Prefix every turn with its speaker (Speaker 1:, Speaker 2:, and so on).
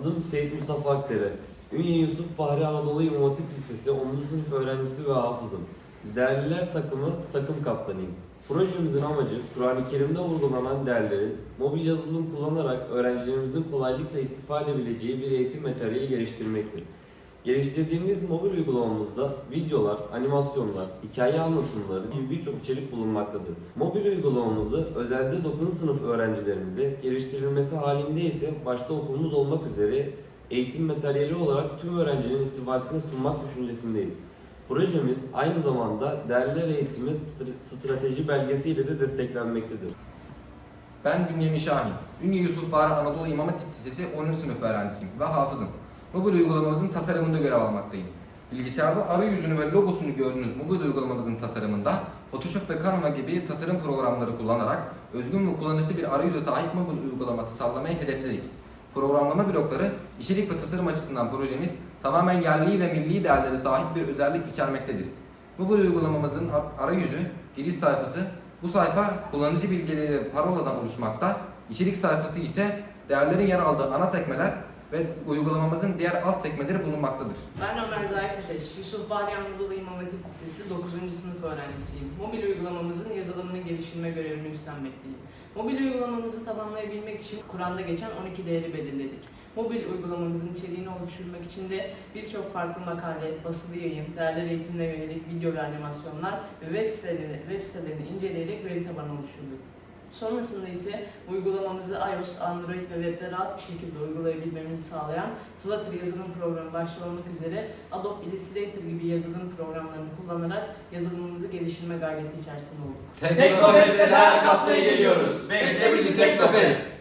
Speaker 1: Adım Seyit Mustafa Akdere. Ünye Yusuf Bahri Anadolu İmam Hatip Lisesi 10. sınıf öğrencisi ve hafızım. Değerliler takımı takım kaptanıyım. Projemizin amacı Kur'an-ı Kerim'de vurgulanan değerlerin mobil yazılım kullanarak öğrencilerimizin kolaylıkla istifade edebileceği bir eğitim materyali geliştirmektir. Geliştirdiğimiz mobil uygulamamızda videolar, animasyonlar, hikaye anlatımları gibi birçok içerik bulunmaktadır. Mobil uygulamamızı özelde 9. sınıf öğrencilerimize geliştirilmesi halinde ise başta okulumuz olmak üzere eğitim materyali olarak tüm öğrencinin istifadesine sunmak düşüncesindeyiz. Projemiz aynı zamanda değerler eğitimi str- strateji belgesiyle de desteklenmektedir.
Speaker 2: Ben Bünyamin Şahin. Ünye Yusuf Bahri Anadolu İmam Hatip Lisesi 10. sınıf öğrencisiyim ve hafızım. Mobil uygulamamızın tasarımında görev almaktayım. Bilgisayarda arayüzünü ve logosunu gördüğünüz mobil uygulamamızın tasarımında Photoshop ve Canva gibi tasarım programları kullanarak özgün ve kullanışlı bir arayüze sahip mobil uygulama tasarlamayı hedefledik. Programlama blokları, içerik ve tasarım açısından projemiz tamamen yerli ve milli değerlere sahip bir özellik içermektedir. Mobil uygulamamızın ar- arayüzü, giriş sayfası, bu sayfa kullanıcı bilgileri ve paroladan oluşmakta. İçerik sayfası ise değerlerin yer aldığı ana sekmeler ve uygulamamızın diğer alt sekmeleri bulunmaktadır.
Speaker 3: Ben Ömer Zahit Ateş, Yusuf Bahri Anadolu İmam Hatip Lisesi 9. sınıf öğrencisiyim. Mobil uygulamamızın yazılımını geliştirme görevini üstlenmekteyim. Mobil uygulamamızı tamamlayabilmek için Kur'an'da geçen 12 değeri belirledik. Mobil uygulamamızın içeriğini oluşturmak için de birçok farklı makale, basılı yayın, değerler eğitimine yönelik video ve animasyonlar ve web sitelerini, web sitelerini inceleyerek veri tabanı oluşturduk. Sonrasında ise uygulamamızı iOS, Android ve webde rahat bir şekilde uygulayabilmemizi sağlayan Flutter yazılım programı başta olmak üzere Adobe Illustrator gibi yazılım programlarını kullanarak yazılımımızı geliştirme gayreti içerisinde olduk.
Speaker 4: Teknofest'e değer katmaya geliyoruz. Bekle bizi Teknofest.